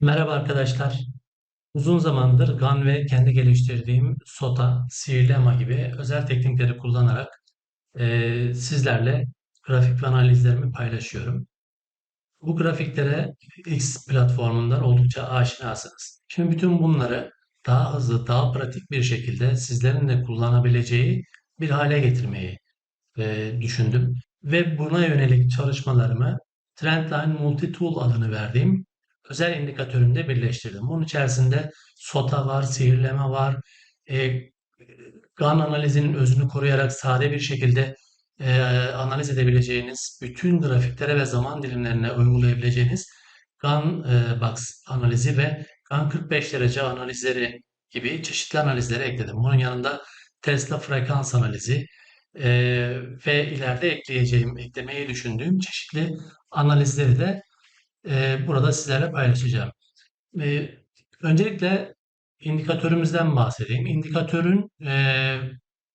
Merhaba arkadaşlar. Uzun zamandır GAN ve kendi geliştirdiğim SOTA, Sihirli gibi özel teknikleri kullanarak eee, sizlerle grafik ve analizlerimi paylaşıyorum. Bu grafiklere X platformundan oldukça aşinasınız. Şimdi bütün bunları daha hızlı, daha pratik bir şekilde sizlerin de kullanabileceği bir hale getirmeyi eee, düşündüm. Ve buna yönelik çalışmalarımı Trendline Multi-Tool adını verdiğim özel indikatörümde birleştirdim. Bunun içerisinde SOTA var, sihirleme var, e, GAN analizinin özünü koruyarak sade bir şekilde e, analiz edebileceğiniz, bütün grafiklere ve zaman dilimlerine uygulayabileceğiniz GAN e, box analizi ve GAN 45 derece analizleri gibi çeşitli analizleri ekledim. Bunun yanında Tesla frekans analizi e, ve ileride ekleyeceğim, eklemeyi düşündüğüm çeşitli analizleri de e, burada sizlerle paylaşacağım. E, öncelikle indikatörümüzden bahsedeyim. İndikatörün e,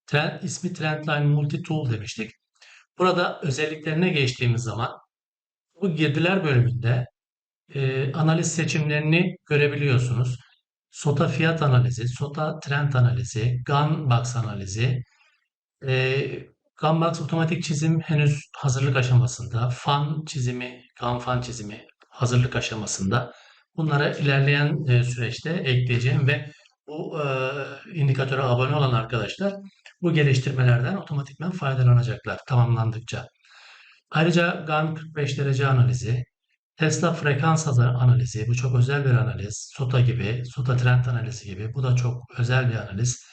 trend, ismi Trendline Multi Tool demiştik. Burada özelliklerine geçtiğimiz zaman bu girdiler bölümünde e, analiz seçimlerini görebiliyorsunuz. SOTA fiyat analizi, SOTA trend analizi, GAN box analizi, e, GAN box otomatik çizim henüz hazırlık aşamasında, fan çizimi, GAN fan çizimi hazırlık aşamasında. Bunlara ilerleyen e, süreçte ekleyeceğim ve bu e, indikatöre abone olan arkadaşlar bu geliştirmelerden otomatikman faydalanacaklar tamamlandıkça. Ayrıca GAN 45 derece analizi, Tesla frekans analizi, bu çok özel bir analiz. SOTA gibi, SOTA trend analizi gibi, bu da çok özel bir analiz.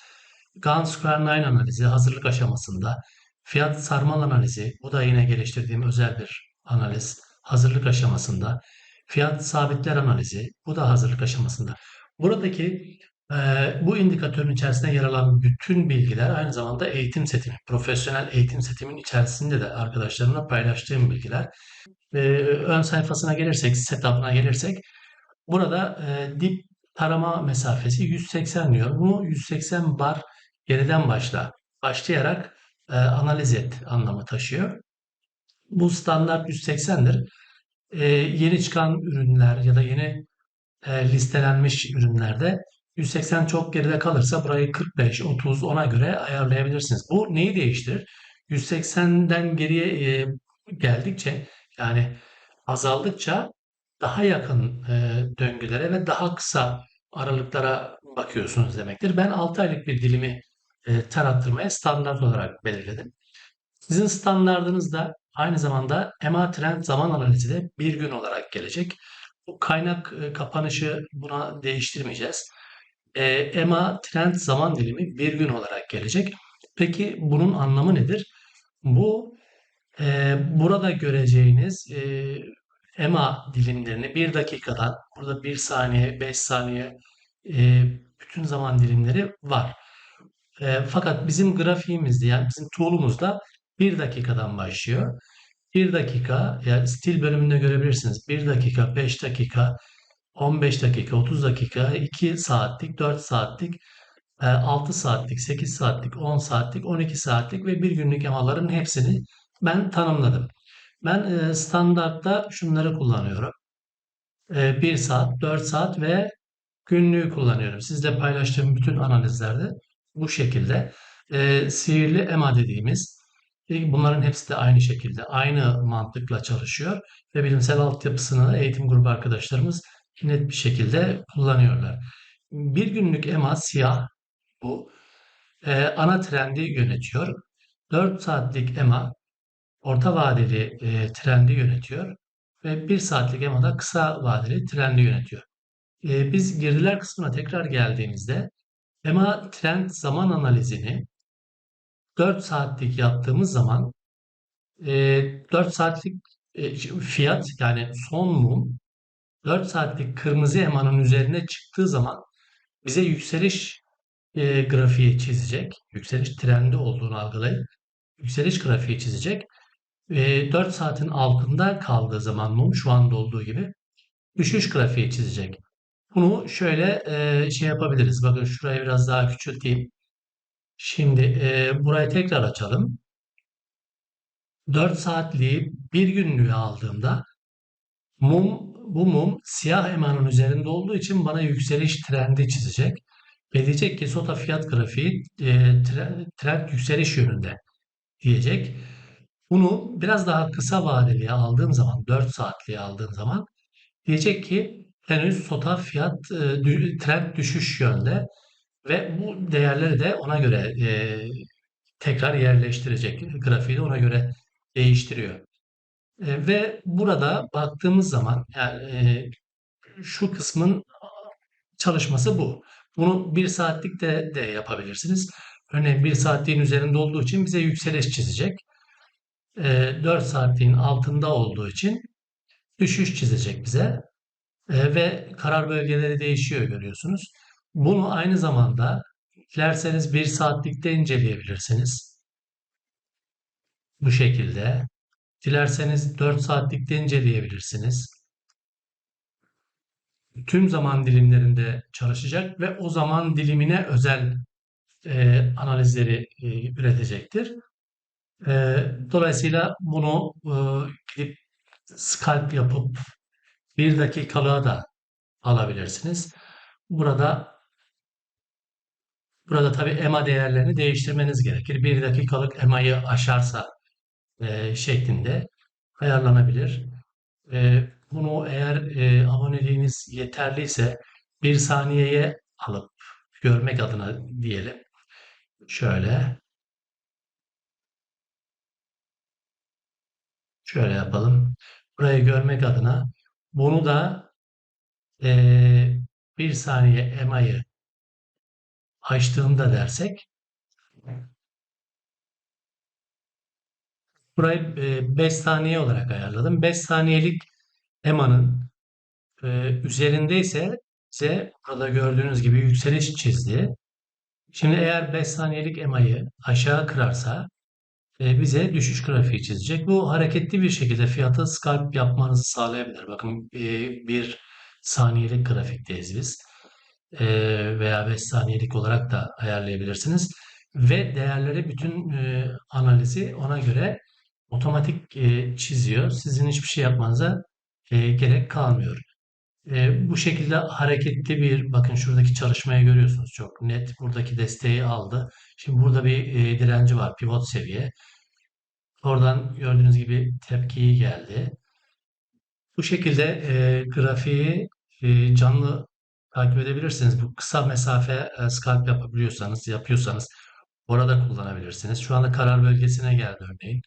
GAN Square 9 analizi hazırlık aşamasında. Fiyat sarmal analizi, bu da yine geliştirdiğim özel bir analiz, hazırlık aşamasında. Fiyat sabitler analizi, bu da hazırlık aşamasında. Buradaki e, bu indikatörün içerisinde yer alan bütün bilgiler aynı zamanda eğitim setimi, profesyonel eğitim setimin içerisinde de arkadaşlarımla paylaştığım bilgiler. E, ön sayfasına gelirsek, setup'ına gelirsek burada e, dip tarama mesafesi 180 diyor. Bunu 180 bar geriden başla, başlayarak e, analiz et anlamı taşıyor. Bu standart 180'dir. E, yeni çıkan ürünler ya da yeni e, listelenmiş ürünlerde 180 çok geride kalırsa burayı 45, 30, 10'a göre ayarlayabilirsiniz. Bu neyi değiştirir? 180'den geriye e, geldikçe yani azaldıkça daha yakın e, döngülere ve daha kısa aralıklara bakıyorsunuz demektir. Ben 6 aylık bir dilimi e, tarattırmaya standart olarak belirledim. Sizin standartınız da aynı zamanda EMA trend zaman analizi de bir gün olarak gelecek. Bu kaynak e, kapanışı buna değiştirmeyeceğiz. E, EMA trend zaman dilimi bir gün olarak gelecek. Peki bunun anlamı nedir? Bu e, burada göreceğiniz e, EMA dilimlerini bir dakikadan, burada bir saniye, beş saniye e, bütün zaman dilimleri var. E, fakat bizim grafiğimizde yani bizim tool'umuzda bir dakikadan başlıyor. 1 dakika, yani stil bölümünde görebilirsiniz. 1 dakika, 5 dakika, 15 dakika, 30 dakika, 2 saatlik, 4 saatlik, 6 saatlik, 8 saatlik, 10 saatlik, 12 saatlik ve bir günlük emaların hepsini ben tanımladım. Ben standartta şunları kullanıyorum. 1 saat, 4 saat ve günlüğü kullanıyorum. Sizle paylaştığım bütün analizlerde bu şekilde. Sihirli EMA dediğimiz Bunların hepsi de aynı şekilde, aynı mantıkla çalışıyor ve bilimsel altyapısını eğitim grubu arkadaşlarımız net bir şekilde kullanıyorlar. Bir günlük EMA siyah bu. Ee, ana trendi yönetiyor. 4 saatlik EMA orta vadeli e, trendi yönetiyor ve 1 saatlik EMA da kısa vadeli trendi yönetiyor. E, biz girdiler kısmına tekrar geldiğimizde EMA trend zaman analizini 4 saatlik yaptığımız zaman e, 4 saatlik e, fiyat yani son mum 4 saatlik kırmızı emanın üzerine çıktığı zaman bize yükseliş e, grafiği çizecek. Yükseliş trendi olduğunu algılayıp yükseliş grafiği çizecek. E, 4 saatin altında kaldığı zaman mum şu anda olduğu gibi düşüş grafiği çizecek. Bunu şöyle e, şey yapabiliriz. Bakın şurayı biraz daha küçülteyim. Şimdi e, burayı tekrar açalım. 4 saatliği bir günlüğü aldığımda mum bu mum siyah emanın üzerinde olduğu için bana yükseliş trendi çizecek. Ve diyecek ki SOTA fiyat grafiği e, trend, trend yükseliş yönünde diyecek. Bunu biraz daha kısa vadeliye aldığım zaman, 4 saatliğe aldığım zaman diyecek ki henüz SOTA fiyat e, trend düşüş yönde ve bu değerleri de ona göre e, tekrar yerleştirecek. Grafiği de ona göre değiştiriyor. E, ve burada baktığımız zaman yani e, şu kısmın çalışması bu. Bunu bir saatlikte de yapabilirsiniz. Örneğin bir saatliğin üzerinde olduğu için bize yükseliş çizecek. E, 4 saatliğin altında olduğu için düşüş çizecek bize. E, ve karar bölgeleri değişiyor görüyorsunuz. Bunu aynı zamanda dilerseniz bir saatlikte inceleyebilirsiniz. Bu şekilde. Dilerseniz 4 saatlikte inceleyebilirsiniz. Tüm zaman dilimlerinde çalışacak ve o zaman dilimine özel e, analizleri e, üretecektir. E, dolayısıyla bunu e, gidip scalp yapıp bir dakikalığa da alabilirsiniz. Burada burada tabi EMA değerlerini değiştirmeniz gerekir. Bir dakikalık EMA'yı aşarsa e, şeklinde ayarlanabilir. E, bunu eğer e, aboneliğiniz yeterliyse bir saniyeye alıp görmek adına diyelim. Şöyle. Şöyle yapalım. Burayı görmek adına bunu da e, bir saniye EMA'yı açtığımda dersek burayı 5 saniye olarak ayarladım. 5 saniyelik EMA'nın e, üzerindeyse ise burada gördüğünüz gibi yükseliş çizdi. Şimdi eğer 5 saniyelik EMA'yı aşağı kırarsa e, bize düşüş grafiği çizecek. Bu hareketli bir şekilde fiyatı scalp yapmanızı sağlayabilir. Bakın e, bir saniyelik grafikteyiz biz. Veya 5 saniyelik olarak da ayarlayabilirsiniz. Ve değerleri bütün analizi ona göre otomatik çiziyor. Sizin hiçbir şey yapmanıza gerek kalmıyor. Bu şekilde hareketli bir bakın şuradaki çalışmayı görüyorsunuz çok net. Buradaki desteği aldı. Şimdi burada bir direnci var pivot seviye. Oradan gördüğünüz gibi tepkiyi geldi. Bu şekilde e, grafiği e, canlı takip edebilirsiniz. Bu kısa mesafe e, scalp yapabiliyorsanız, yapıyorsanız orada kullanabilirsiniz. Şu anda karar bölgesine geldi örneğin.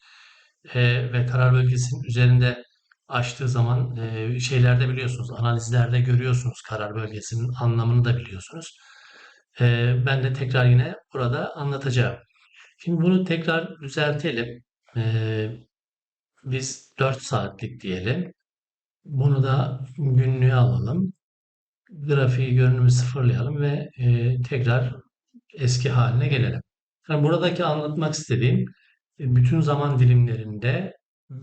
E, ve karar bölgesinin üzerinde açtığı zaman e, şeylerde biliyorsunuz, analizlerde görüyorsunuz karar bölgesinin anlamını da biliyorsunuz. E, ben de tekrar yine burada anlatacağım. Şimdi bunu tekrar düzeltelim. E, biz 4 saatlik diyelim. Bunu da günlüğe alalım. Grafiği görünümü sıfırlayalım ve e, tekrar eski haline gelelim. Yani buradaki anlatmak istediğim e, bütün zaman dilimlerinde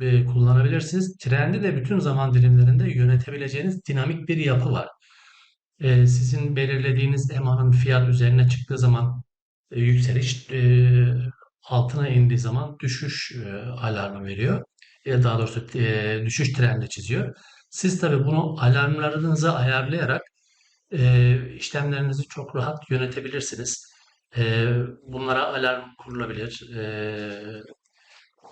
e, kullanabilirsiniz. Trendi de bütün zaman dilimlerinde yönetebileceğiniz dinamik bir yapı var. E, sizin belirlediğiniz EMA'nın fiyat üzerine çıktığı zaman e, yükseliş, e, altına indiği zaman düşüş e, alarmı veriyor. E, daha doğrusu e, düşüş trendi çiziyor. Siz tabii bunu alarmlarınızı ayarlayarak e, işlemlerinizi çok rahat yönetebilirsiniz. E, bunlara alarm kurulabilir. E,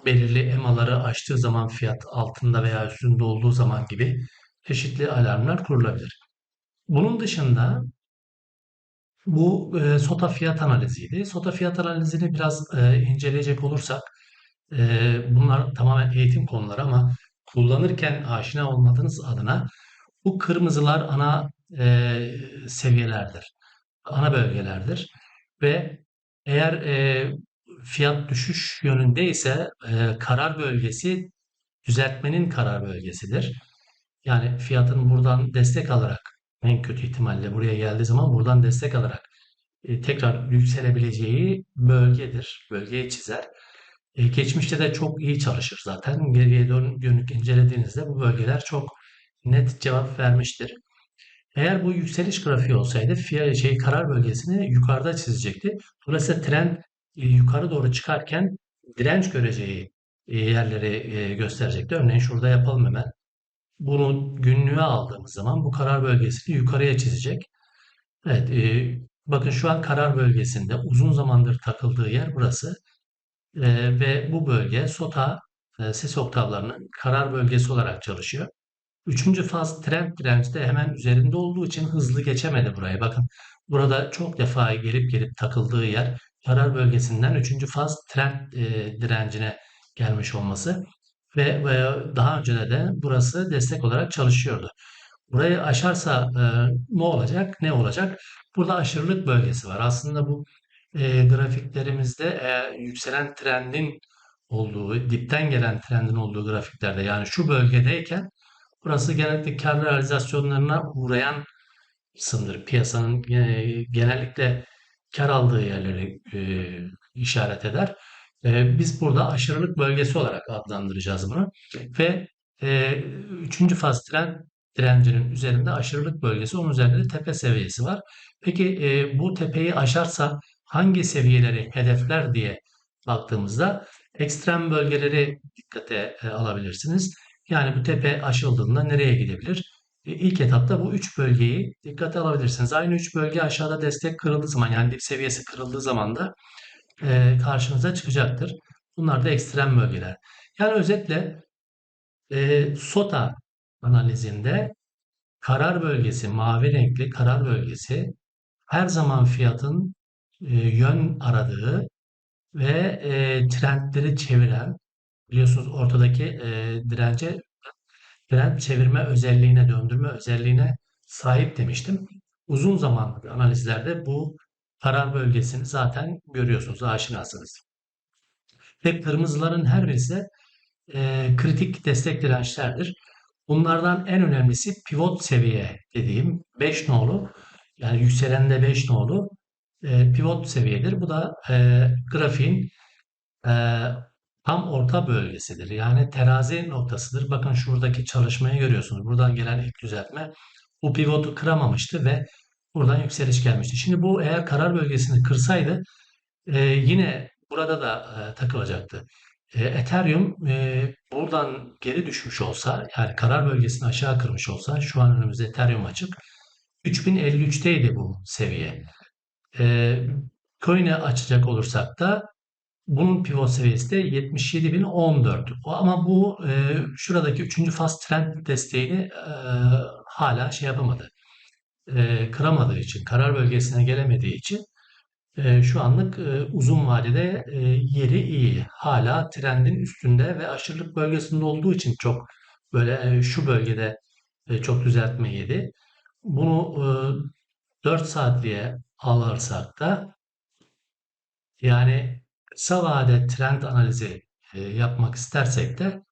belirli emaları aştığı zaman fiyat altında veya üstünde olduğu zaman gibi çeşitli alarmlar kurulabilir. Bunun dışında bu e, SOTA fiyat analiziydi. SOTA fiyat analizini biraz e, inceleyecek olursak e, bunlar tamamen eğitim konuları ama kullanırken aşina olmadığınız adına bu kırmızılar ana e, seviyelerdir. Ana bölgelerdir. Ve eğer e, fiyat düşüş yönündeyse e, karar bölgesi düzeltmenin karar bölgesidir. Yani fiyatın buradan destek alarak en kötü ihtimalle buraya geldiği zaman buradan destek alarak e, tekrar yükselebileceği bölgedir. Bölgeyi çizer. E, geçmişte de çok iyi çalışır zaten. Geriye dönük incelediğinizde bu bölgeler çok net cevap vermiştir. Eğer bu yükseliş grafiği olsaydı fiyat, şey karar bölgesini yukarıda çizecekti. Dolayısıyla trend e, yukarı doğru çıkarken direnç göreceği e, yerleri e, gösterecekti. Örneğin şurada yapalım hemen. bunu günlüğe aldığımız zaman bu karar bölgesini yukarıya çizecek. Evet, e, bakın şu an karar bölgesinde uzun zamandır takıldığı yer burası. Ve bu bölge SOTA ses oktavlarının karar bölgesi olarak çalışıyor. Üçüncü faz trend direnci de hemen üzerinde olduğu için hızlı geçemedi burayı. Bakın burada çok defa gelip gelip takıldığı yer karar bölgesinden üçüncü faz trend e, direncine gelmiş olması ve, ve daha önce de, de burası destek olarak çalışıyordu. Burayı aşarsa e, ne olacak? Ne olacak? Burada aşırılık bölgesi var. Aslında bu e, grafiklerimizde yükselen trendin olduğu, dipten gelen trendin olduğu grafiklerde yani şu bölgedeyken burası genellikle kar realizasyonlarına uğrayan kısımdır. Piyasanın e, genellikle kar aldığı yerleri e, işaret eder. E, biz burada aşırılık bölgesi olarak adlandıracağız bunu. Ve üçüncü faz trend direncinin üzerinde aşırılık bölgesi, onun üzerinde de tepe seviyesi var. Peki bu tepeyi aşarsa hangi seviyeleri hedefler diye baktığımızda ekstrem bölgeleri dikkate alabilirsiniz. Yani bu tepe aşıldığında nereye gidebilir? E, İlk etapta bu üç bölgeyi dikkate alabilirsiniz. Aynı üç bölge aşağıda destek kırıldığı zaman yani dip seviyesi kırıldığı zaman da e, karşınıza çıkacaktır. Bunlar da ekstrem bölgeler. Yani özetle e, SOTA analizinde karar bölgesi, mavi renkli karar bölgesi her zaman fiyatın yön aradığı ve trendleri çeviren biliyorsunuz ortadaki e, dirence trend çevirme özelliğine, döndürme özelliğine sahip demiştim. Uzun zamandır analizlerde bu karar bölgesini zaten görüyorsunuz, aşinasınız. Ve kırmızıların her birisi e, kritik destek dirençlerdir. Bunlardan en önemlisi pivot seviye dediğim 5 nolu yani yükselende 5 nolu e, pivot seviyedir. Bu da e, grafiğin e, tam orta bölgesidir. Yani terazi noktasıdır. Bakın şuradaki çalışmayı görüyorsunuz. Buradan gelen ilk düzeltme bu pivotu kıramamıştı ve buradan yükseliş gelmişti. Şimdi bu eğer karar bölgesini kırsaydı e, yine burada da e, takılacaktı. E, Ethereum e, buradan geri düşmüş olsa yani karar bölgesini aşağı kırmış olsa şu an önümüzde Ethereum açık. 3053'teydi bu seviye. E, Coin'e açacak olursak da bunun pivot seviyesi de 77.014. Ama bu e, şuradaki 3. faz trend desteğini e, hala şey yapamadı. E, kıramadığı için, karar bölgesine gelemediği için e, şu anlık e, uzun vadede e, yeri iyi. Hala trendin üstünde ve aşırılık bölgesinde olduğu için çok böyle e, şu bölgede e, çok düzeltme yedi. Bunu e, 4 saatliğe alırsak da yani kısa vade trend analizi e, yapmak istersek de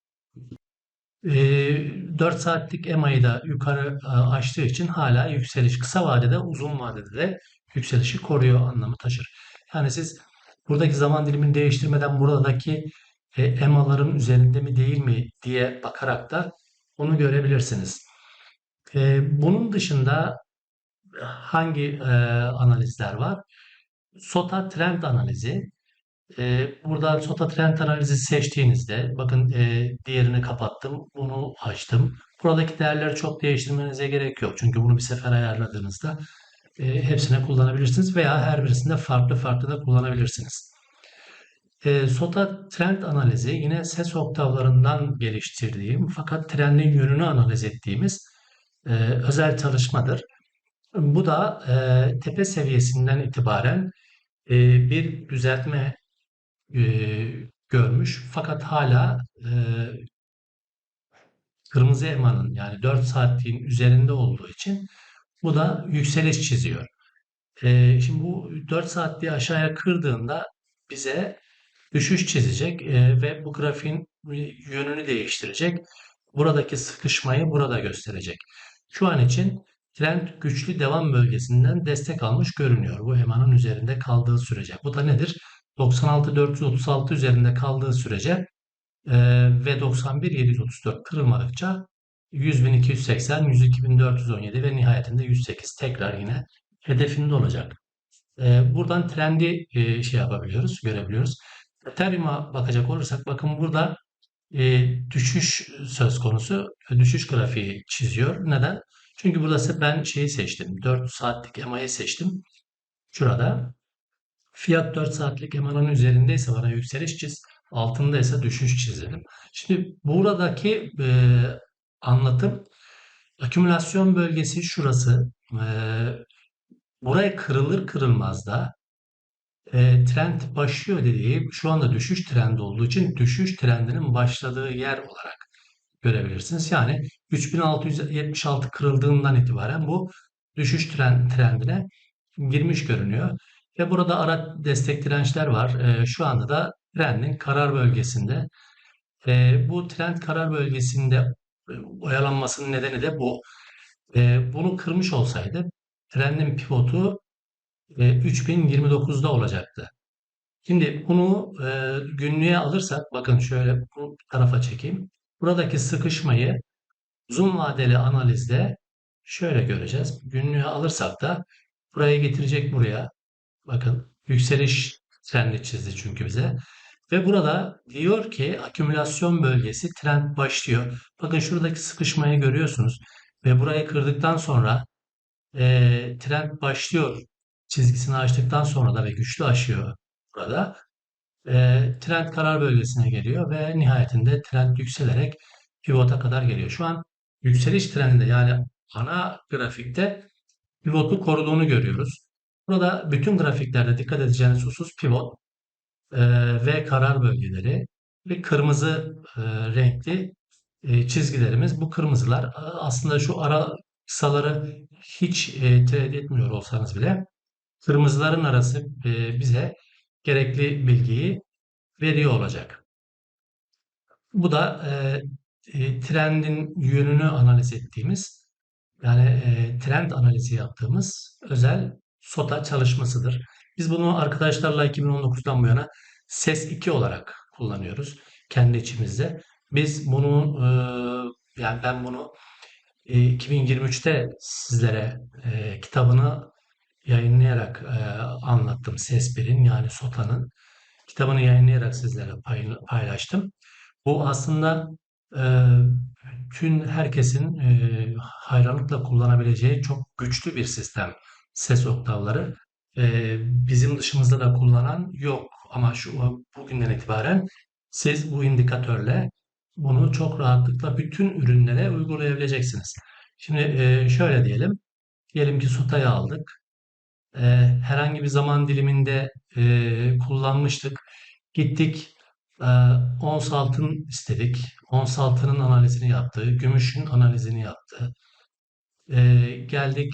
e, 4 saatlik EMA'yı da yukarı e, açtığı için hala yükseliş kısa vadede uzun vadede de yükselişi koruyor anlamı taşır. Yani siz buradaki zaman dilimini değiştirmeden buradaki e, EMA'ların üzerinde mi değil mi diye bakarak da onu görebilirsiniz. E, bunun dışında hangi e, analizler var? SOTA trend analizi. E, burada SOTA trend analizi seçtiğinizde bakın e, diğerini kapattım. Bunu açtım. Buradaki değerleri çok değiştirmenize gerek yok. Çünkü bunu bir sefer ayarladığınızda e, hepsine kullanabilirsiniz veya her birisinde farklı farklı da kullanabilirsiniz. E, SOTA trend analizi yine ses oktavlarından geliştirdiğim fakat trendin yönünü analiz ettiğimiz e, özel çalışmadır. Bu da e, tepe seviyesinden itibaren e, bir düzeltme e, görmüş. Fakat hala e, kırmızı emanın yani 4 saatliğin üzerinde olduğu için bu da yükseliş çiziyor. E, şimdi bu 4 saatliği aşağıya kırdığında bize düşüş çizecek e, ve bu grafiğin yönünü değiştirecek. Buradaki sıkışmayı burada gösterecek. Şu an için trend güçlü devam bölgesinden destek almış görünüyor. Bu emanın üzerinde kaldığı sürece. Bu da nedir? 96.436 üzerinde kaldığı sürece e, ve 91.734 kırılmadıkça 100.280, 102.417 ve nihayetinde 108 tekrar yine hedefinde olacak. E, buradan trendi e, şey yapabiliyoruz, görebiliyoruz. Ethereum'a bakacak olursak bakın burada e, düşüş söz konusu. Düşüş grafiği çiziyor. Neden? Çünkü burada ben şeyi seçtim. 4 saatlik EMA'yı seçtim. Şurada fiyat 4 saatlik EMA'nın üzerindeyse bana yükseliş çiz, altında ise düşüş çizelim. Şimdi buradaki e, anlatım akümülasyon bölgesi şurası. E, buraya kırılır kırılmaz da e, trend başlıyor dediği şu anda düşüş trendi olduğu için düşüş trendinin başladığı yer olarak görebilirsiniz. Yani 3676 kırıldığından itibaren bu düşüş trend, trendine girmiş görünüyor. Ve burada ara destek dirençler var. E, şu anda da trendin karar bölgesinde. E, bu trend karar bölgesinde e, oyalanmasının nedeni de bu. E, bunu kırmış olsaydı trendin pivotu e, 3029'da olacaktı. Şimdi bunu e, günlüğe alırsak bakın şöyle bu tarafa çekeyim. Buradaki sıkışmayı uzun vadeli analizde şöyle göreceğiz. Günlüğe alırsak da buraya getirecek buraya. Bakın yükseliş trendi çizdi çünkü bize. Ve burada diyor ki akümülasyon bölgesi trend başlıyor. Bakın şuradaki sıkışmayı görüyorsunuz. Ve burayı kırdıktan sonra e, trend başlıyor çizgisini açtıktan sonra da ve güçlü aşıyor burada. E, trend karar bölgesine geliyor ve nihayetinde trend yükselerek pivota kadar geliyor. Şu an yükseliş trendinde yani ana grafikte pivotu koruduğunu görüyoruz. Burada bütün grafiklerde dikkat edeceğiniz husus pivot e, ve karar bölgeleri ve kırmızı e, renkli e, çizgilerimiz. Bu kırmızılar aslında şu ara kısaları hiç e, tereddüt etmiyor olsanız bile kırmızıların arası e, bize gerekli bilgiyi veriyor olacak. Bu da e, e, trendin yönünü analiz ettiğimiz yani e, trend analizi yaptığımız özel SOTA çalışmasıdır. Biz bunu arkadaşlarla 2019'dan bu yana SES 2 olarak kullanıyoruz kendi içimizde. Biz bunu e, yani ben bunu e, 2023'te sizlere e, kitabını yayınlayarak e, anlattım. SES 1'in yani SOTA'nın kitabını yayınlayarak sizlere pay- paylaştım. Bu aslında e, tüm herkesin e, hayranlıkla kullanabileceği çok güçlü bir sistem. Ses oktavları. E, bizim dışımızda da kullanan yok. Ama şu bugünden itibaren siz bu indikatörle bunu çok rahatlıkla bütün ürünlere uygulayabileceksiniz. Şimdi e, şöyle diyelim. Diyelim ki sotayı aldık. E, herhangi bir zaman diliminde e, kullanmıştık. Gittik e, ons altın istedik. Ons altının analizini yaptı. Gümüşün analizini yaptı. E, geldik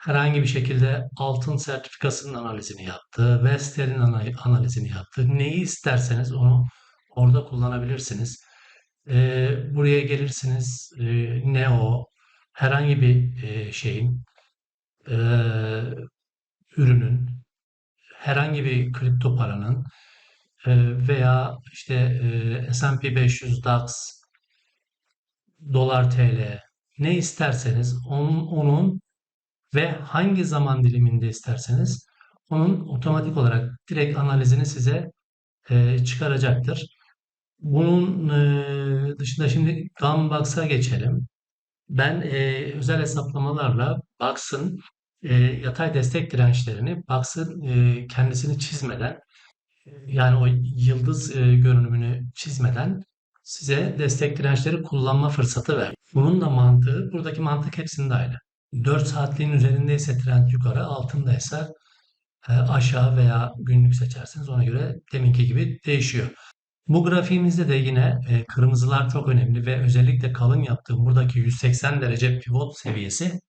herhangi bir şekilde altın sertifikasının analizini yaptı. Vestel'in ana- analizini yaptı. Neyi isterseniz onu orada kullanabilirsiniz. E, buraya gelirsiniz. E, Neo herhangi bir e, şeyin e, ürünün herhangi bir kripto paranın e, veya işte e, S&P 500 DAX dolar TL ne isterseniz onun, onun ve hangi zaman diliminde isterseniz onun otomatik olarak direkt analizini size e, çıkaracaktır. Bunun e, dışında şimdi Gunbox'a geçelim. Ben e, özel hesaplamalarla Box'ın e, yatay destek dirençlerini Box'ın e, kendisini çizmeden e, yani o yıldız e, görünümünü çizmeden size destek dirençleri kullanma fırsatı ver. Bunun da mantığı, buradaki mantık hepsinde aynı. 4 saatliğin üzerindeyse trend yukarı, altındaysa e, aşağı veya günlük seçerseniz ona göre deminki gibi değişiyor. Bu grafiğimizde de yine e, kırmızılar çok önemli ve özellikle kalın yaptığım buradaki 180 derece pivot seviyesi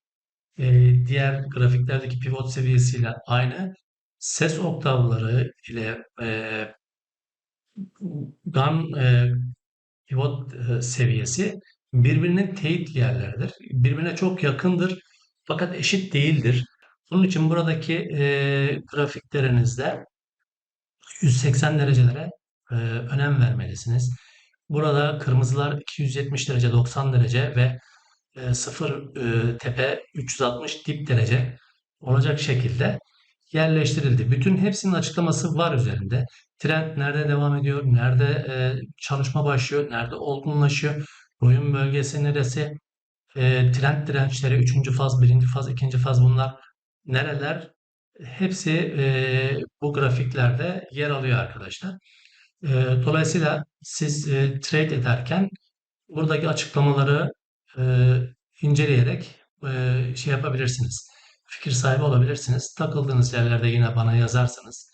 e, diğer grafiklerdeki pivot seviyesiyle aynı. Ses oktavları ile GAN pivot seviyesi birbirinin teyit yerleridir. Birbirine çok yakındır fakat eşit değildir. Bunun için buradaki e, grafiklerinizde 180 derecelere e, önem vermelisiniz. Burada kırmızılar 270 derece, 90 derece ve e, sıfır e, tepe 360 dip derece olacak şekilde yerleştirildi. Bütün hepsinin açıklaması var üzerinde. Trend nerede devam ediyor? Nerede e, çalışma başlıyor? Nerede olgunlaşıyor? Boyun bölgesi neresi? E, trend dirençleri 3. faz, 1. faz, 2. faz bunlar nereler? Hepsi e, bu grafiklerde yer alıyor arkadaşlar. E, dolayısıyla siz e, trade ederken buradaki açıklamaları e, inceleyerek e, şey yapabilirsiniz. Fikir sahibi olabilirsiniz. Takıldığınız yerlerde yine bana yazarsınız.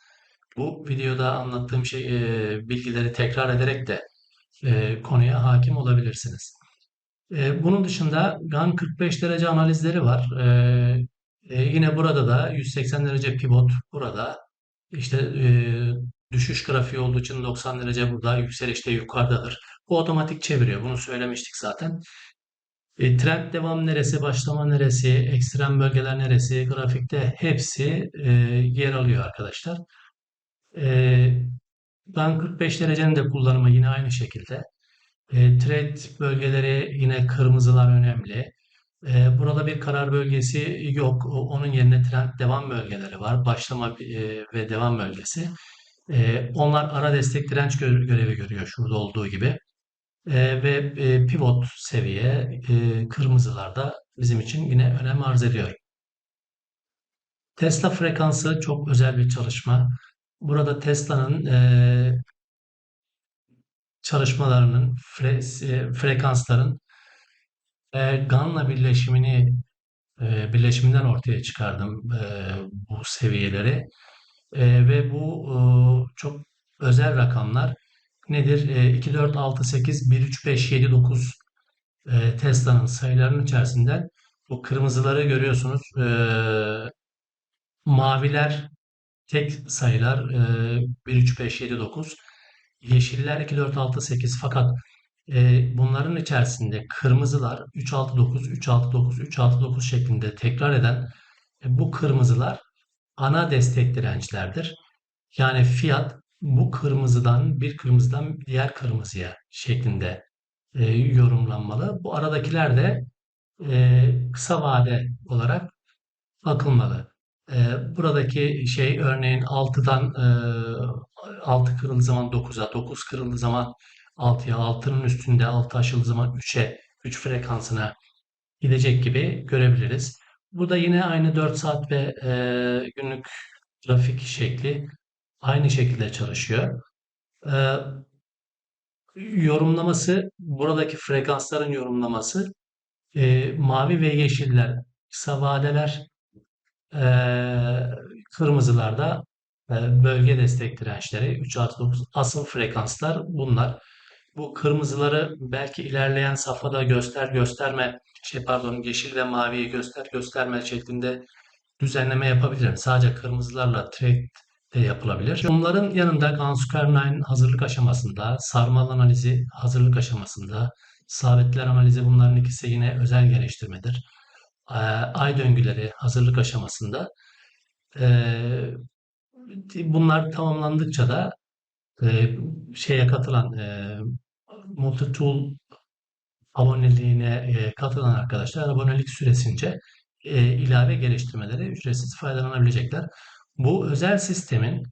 Bu videoda anlattığım şey e, bilgileri tekrar ederek de e, konuya hakim olabilirsiniz. E, bunun dışında GAN 45 derece analizleri var. E, e, yine burada da 180 derece pivot burada. İşte e, düşüş grafiği olduğu için 90 derece burada, yükseliş de yukarıdadır. Bu otomatik çeviriyor. Bunu söylemiştik zaten. E, trend devam neresi, başlama neresi, ekstrem bölgeler neresi, grafikte hepsi e, yer alıyor arkadaşlar. E, ben 45 derecenin de kullanımı yine aynı şekilde. E, trend bölgeleri yine kırmızılar önemli. E, burada bir karar bölgesi yok. Onun yerine trend devam bölgeleri var. Başlama e, ve devam bölgesi. E, onlar ara destek direnç gö- görevi görüyor şurada olduğu gibi. E, ve e, pivot seviye e, kırmızılarda bizim için yine önem arz ediyor. Tesla frekansı çok özel bir çalışma. Burada Tesla'nın e, çalışmalarının, fre- e, frekansların e, GAN'la birleşimini e, birleşiminden ortaya çıkardım e, bu seviyeleri. E, ve bu e, çok özel rakamlar nedir? E, 2, 4, 6, 8, 1, 3, 5, 7, 9 e, Tesla'nın sayılarının içerisinden bu kırmızıları görüyorsunuz. E, maviler tek sayılar e, 1, 3, 5, 7, 9. Yeşiller 2, 4, 6, 8 fakat e, bunların içerisinde kırmızılar 3, 6, 9, 3, 6, 9, 3, 6, 9 şeklinde tekrar eden e, bu kırmızılar ana destek dirençlerdir. Yani fiyat bu kırmızıdan bir kırmızıdan diğer kırmızıya şeklinde e, yorumlanmalı. Bu aradakiler de e, kısa vade olarak bakılmalı. E, buradaki şey örneğin 6'dan e, 6 kırıldığı zaman 9'a, 9 kırıldığı zaman 6'ya, 6'nın üstünde 6 aşıldığı zaman 3'e, 3 frekansına gidecek gibi görebiliriz. Burada yine aynı 4 saat ve e, günlük grafik şekli aynı şekilde çalışıyor. E, yorumlaması, buradaki frekansların yorumlaması e, mavi ve yeşiller kısa vadeler, e, kırmızılarda e, bölge destek dirençleri 3 artı 9 asıl frekanslar bunlar. Bu kırmızıları belki ilerleyen safhada göster gösterme şey pardon yeşil ve maviyi göster gösterme şeklinde düzenleme yapabilirim. Sadece kırmızılarla trade de yapılabilir. Bunların yanında Gansukarnine hazırlık aşamasında, sarmal analizi hazırlık aşamasında, sabitler analizi bunların ikisi yine özel geliştirmedir. Ee, Ay döngüleri hazırlık aşamasında. Bunlar tamamlandıkça da e, şeye katılan e, multi-tool aboneliğine e, katılan arkadaşlar abonelik süresince e, ilave geliştirmeleri ücretsiz faydalanabilecekler. Bu özel sistemin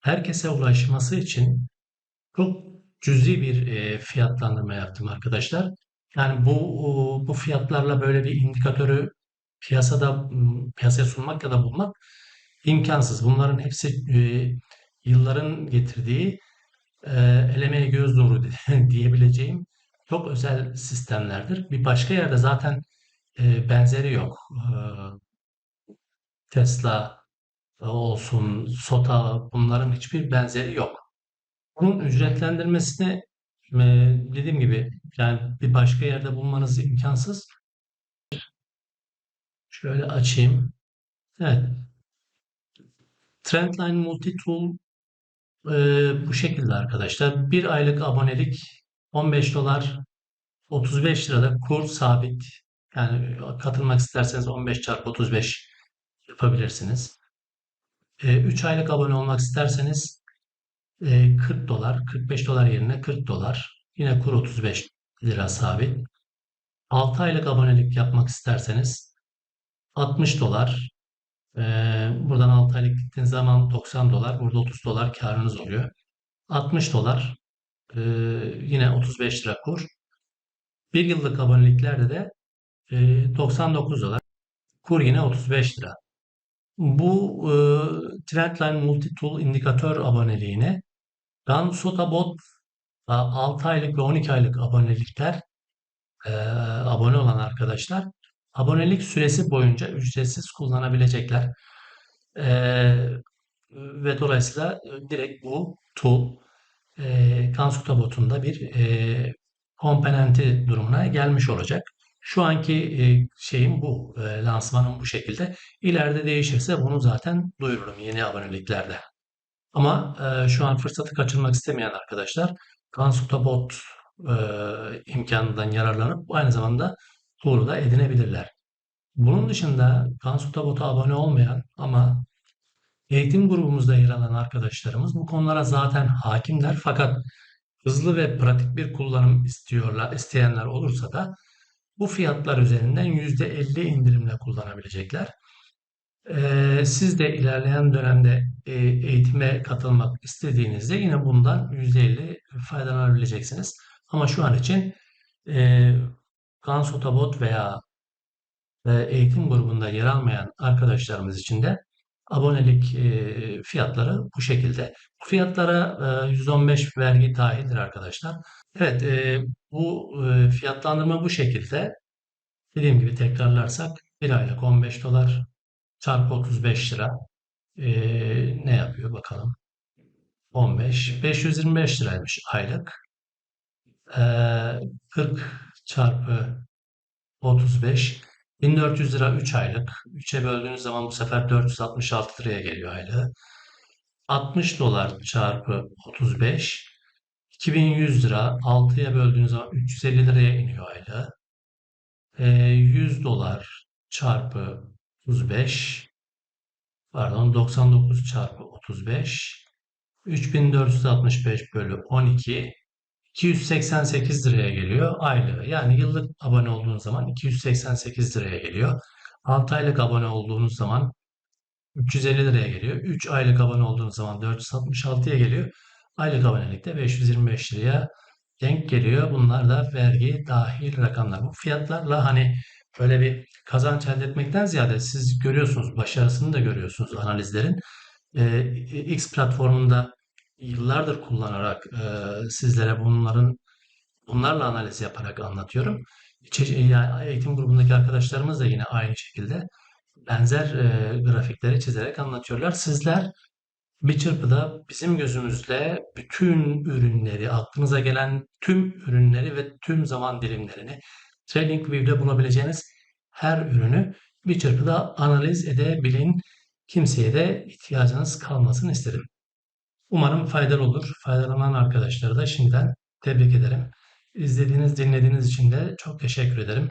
herkese ulaşması için çok cüzi bir e, fiyatlandırma yaptım arkadaşlar. Yani bu bu fiyatlarla böyle bir indikatörü piyasada piyasaya sunmak ya da bulmak imkansız. Bunların hepsi e, yılların getirdiği e, elemeye göz nuru diyebileceğim çok özel sistemlerdir. Bir başka yerde zaten e, benzeri yok. E, Tesla olsun, SOTA bunların hiçbir benzeri yok. Bunun ücretlendirmesini e, dediğim gibi yani bir başka yerde bulmanız imkansız. Şöyle açayım. Evet. Trendline Multitool e, bu şekilde arkadaşlar. Bir aylık abonelik 15 dolar 35 lirada kur sabit. Yani katılmak isterseniz 15 çarpı 35 yapabilirsiniz. 3 aylık abone olmak isterseniz 40 dolar, 45 dolar yerine 40 dolar. Yine kur 35 lira sabit. 6 aylık abonelik yapmak isterseniz 60 dolar. Buradan 6 aylık gittiğiniz zaman 90 dolar. Burada 30 dolar karınız oluyor. 60 dolar. Ee, yine 35 lira kur. Bir yıllık aboneliklerde de e, 99 dolar. Kur yine 35 lira. Bu e, Trendline Multi-Tool indikatör aboneliğine Gansotabot 6 aylık ve 12 aylık abonelikler e, abone olan arkadaşlar abonelik süresi boyunca ücretsiz kullanabilecekler. E, ve dolayısıyla e, direkt bu tool e, Gansotabot'un da bir e, komponenti durumuna gelmiş olacak. Şu anki e, şeyim bu, e, lansmanım bu şekilde. İleride değişirse bunu zaten duyururum yeni aboneliklerde. Ama e, şu an fırsatı kaçırmak istemeyen arkadaşlar Consulta Bot e, imkanından yararlanıp aynı zamanda tool'u da edinebilirler. Bunun dışında Consulta Bot'a abone olmayan ama eğitim grubumuzda yer alan arkadaşlarımız bu konulara zaten hakimler fakat hızlı ve pratik bir kullanım istiyorlar, isteyenler olursa da bu fiyatlar üzerinden %50 indirimle kullanabilecekler. Ee, siz de ilerleyen dönemde e, eğitime katılmak istediğinizde yine bundan %50 faydalanabileceksiniz. Ama şu an için e, Gansotabot veya e, eğitim grubunda yer almayan arkadaşlarımız için de abonelik e, fiyatları bu şekilde. Fiyatlara e, 115 vergi dahildir arkadaşlar. Evet, e, bu e, fiyatlandırma bu şekilde. Dediğim gibi tekrarlarsak bir aylık 15 dolar çarpı 35 lira e, ne yapıyor bakalım. 15, 525 liraymış aylık. E, 40 çarpı 35, 1400 lira 3 aylık. 3'e böldüğünüz zaman bu sefer 466 liraya geliyor aylığı. 60 dolar çarpı 35, 2100 lira 6'ya böldüğünüz zaman 350 liraya iniyor aylığı. E, 100 dolar çarpı 35 pardon 99 çarpı 35 3465 bölü 12 288 liraya geliyor aylığı. Yani yıllık abone olduğunuz zaman 288 liraya geliyor. 6 aylık abone olduğunuz zaman 350 liraya geliyor. 3 aylık abone olduğunuz zaman 466'ya geliyor. Aylık abonelikte 525 liraya denk geliyor. Bunlar da vergi dahil rakamlar. Bu fiyatlarla hani böyle bir kazanç elde etmekten ziyade siz görüyorsunuz, başarısını da görüyorsunuz analizlerin. Ee, X platformunda yıllardır kullanarak e, sizlere bunların bunlarla analiz yaparak anlatıyorum. İçe- yani eğitim grubundaki arkadaşlarımız da yine aynı şekilde benzer e, grafikleri çizerek anlatıyorlar. Sizler bir çırpıda bizim gözümüzle bütün ürünleri, aklınıza gelen tüm ürünleri ve tüm zaman dilimlerini TradingView'de bulabileceğiniz her ürünü bir çırpıda analiz edebilin. Kimseye de ihtiyacınız kalmasın istedim. Umarım faydalı olur. Faydalanan arkadaşları da şimdiden tebrik ederim. İzlediğiniz, dinlediğiniz için de çok teşekkür ederim.